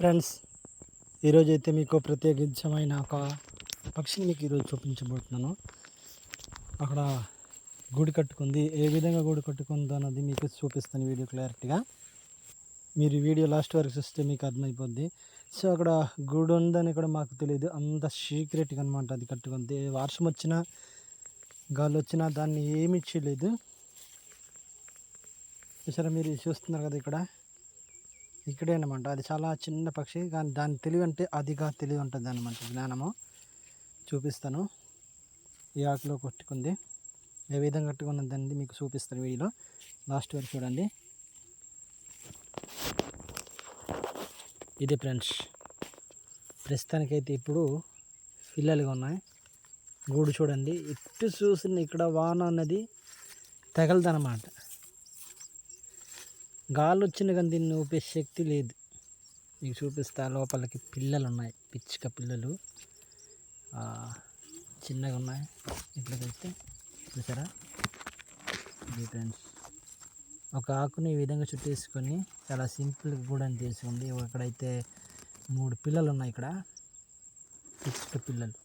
Friends ఈరోజు అయితే మీకు ప్రత్యేకించమైన ఒక పక్షిని మీకు ఈరోజు చూపించబోతున్నాను. అక్కడ గూడు కట్టుకుంది. ఏ విధంగా గూడు కట్టుకుందో అన్నది మీకు చూపిస్తాను వీడియో క్లారిటీగా. మీరు వీడియో లాస్ట్ వరకు చూస్తే మీకు అర్థమైపోద్ది. సో అక్కడ గూడు ఉందని కూడా మాకు తెలియదు అంత సీక్రెట్గా అనమాట అది కట్టుకుంది. వర్షం వచ్చినా గాలి వచ్చినా దాన్ని ఏమీ చేయలేదు చూసారా మీరు చూస్తున్నారు కదా ఇక్కడ? ఇక్కడే అనమాట అది చాలా చిన్న పక్షి. కానీ దాని తెలివి అంటే అదిగా తెలివి ఉంటుంది అనమాట జ్ఞానము. చూపిస్తాను. ఈ ఆకులో కొట్టుకుంది. ఏ విధంగా కట్టుకున్నదండి మీకు చూపిస్తాను వీడియోలో. లాస్ట్ వరకు చూడండి. ఇది ఫ్రెండ్స్ ప్రస్తుతానికైతే ఇప్పుడు పిల్లలుగా ఉన్నాయి. గూడు చూడండి. ఇటు చూసిన ఇక్కడ వాన అన్నది తగలదనమాట గాలి వచ్చిన కానీ దీన్ని ఊపే శక్తి లేదు. మీకు చూపిస్తా లోపలికి పిల్లలు ఉన్నాయి పిచ్చుక పిల్లలు. చిన్నగా ఉన్నాయి. ఇట్లా చూస్తే చూసారా? ఇది ఫ్రెండ్స్ ఒక ఆకుని ఈ విధంగా చుట్టేసుకొని చాలా సింపుల్గా కూడా తీసుకుంది ఇక్కడైతే మూడు పిల్లలు ఉన్నాయి ఇక్కడ. పిచ్చుక పిల్లలు.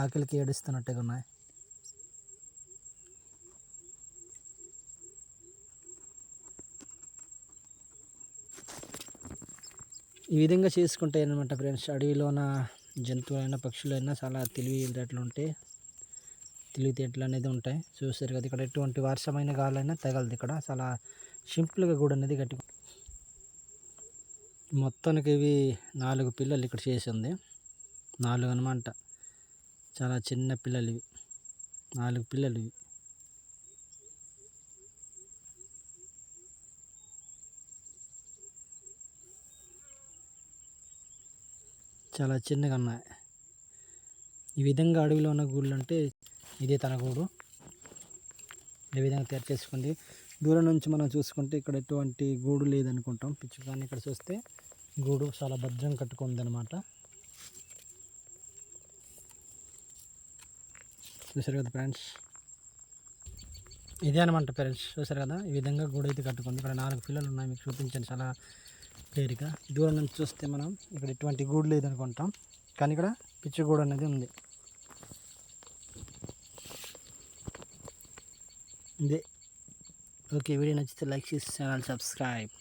ఆకలికి ఏడుస్తున్నట్టుగా ఉన్నాయి. ఈ విధంగా చేసుకుంటే అనమాట ఫ్రెండ్స్? అడవిలోన జంతువులైనా పక్షులైనా చాలా తెలివితేటలు ఉంటాయి తెలివితేటలు అనేది ఉంటాయి. చూస్తారు కదా ఇక్కడ ఎటువంటి వర్షమైన గాలైనా తగలదు ఇక్కడ. చాలా సింపుల్గా కూడా అనేది గట్టి మొత్తానికి ఇవి నాలుగు పిల్లలు ఇక్కడ చేసింది. నాలుగు అనమాట చాలా చిన్న పిల్లలు ఇవి. నాలుగు పిల్లలు ఇవి. చాలా చిన్నగా ఉన్నాయి. ఈ విధంగా అడవిలో ఉన్న గూళ్ళు అంటే ఇదే తన గూడు. ఈ విధంగా తయారు చేసుకుంది. దూరం నుంచి మనం చూసుకుంటే ఇక్కడ ఎటువంటి గూడు లేదనుకుంటాం. పిచ్చు కానీ ఇక్కడ చూస్తే గూడు చాలా భద్రం కట్టుకుంది అనమాట చూసారు కదా ఫ్రెండ్స్? ఇదే అనమాట ఫ్రెండ్స్ చూసారు కదా? ఈ విధంగా గూడు అయితే కట్టుకుంది. ఇక్కడ నాలుగు పిల్లలు ఉన్నాయి. మీకు చూపించండి చాలా క్లియర్గా. దూరం నుంచి చూస్తే మనం ఇక్కడ ఎటువంటి గూడు లేదనుకుంటాం. కానీ ఇక్కడ పిచ్చిగూడు అనేది ఉంది. ఇదే ఓకే వీడియో నచ్చితే లైక్ చేసి ఛానల్ సబ్స్క్రైబ్.